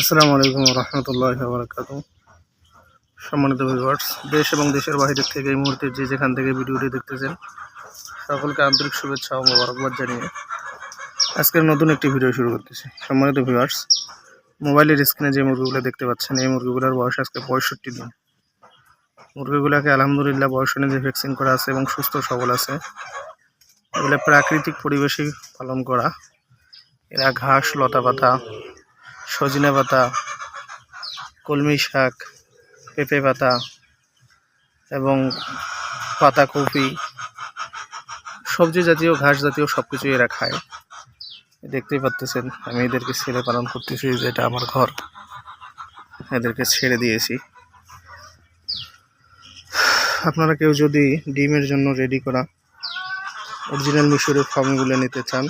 আসসালামু আলাইকুম রহমতুল্লাহ বারকাত সম্মানিত ভিউয়ার্স দেশ এবং দেশের বাইরে থেকে এই মুহূর্তে যে যেখান থেকে ভিডিওটি দেখতেছেন, সকলকে আন্তরিক শুভেচ্ছা ও মোবারকবাদ জানিয়ে আজকের নতুন একটি ভিডিও শুরু করতেছি। সম্মানিত ভিউয়ার্স মোবাইলের স্ক্রিনে যে মুরগিগুলো দেখতে পাচ্ছেন, এই মুরগিগুলোর বয়স আজকে পঁয়ষট্টি দিন। মুরগিগুলোকে আলহামদুলিল্লাহ বয়স অনুযায়ী ভ্যাকসিন করা আছে এবং সুস্থ সবল আছে। এগুলো প্রাকৃতিক পরিবেশেই পালন করা। এরা ঘাস লতা পাতা সজনে পাতা, কলমি শাক, পেঁপে পাতা এবং পাতাকপি সবজি জাতীয়, ঘাস জাতীয় সব কিছুই এরা খায়। দেখতেই পাচ্তেছেন আমি এদেরকে ছেড়ে পালন করতেছি যেটা আমার ঘর। এদেরকে ছেড়ে দিয়েছি। আপনারা কেউ যদি ডিমের জন্য রেডি করা অরিজিনাল মিশরের ফার্মগুলো নিতে চান,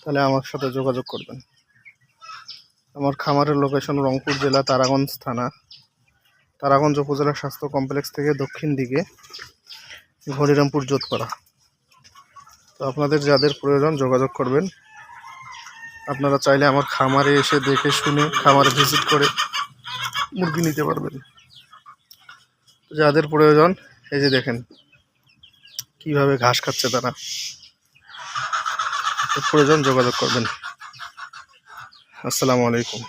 তাহলে আমার সাথে যোগাযোগ করবেন। আমার খামারের লোকেশন রংপুর জেলা তারাগঞ্জ থানা। তারাগঞ্জ উপজেলা স্বাস্থ্য কমপ্লেক্স থেকে দক্ষিণ দিকে হরিরামপুর যোধপাড়া। তো আপনাদের যাদের প্রয়োজন যোগাযোগ করবেন। আপনারা চাইলে আমার খামারে এসে দেখে শুনে খামারে ভিজিট করে মুরগি নিতে পারবেন। যাদের প্রয়োজন, এই যে দেখেন, কীভাবে ঘাস খাচ্ছে তারা। প্রয়োজন যোগাযোগ করবেন। আসসালামু আলাইকুম।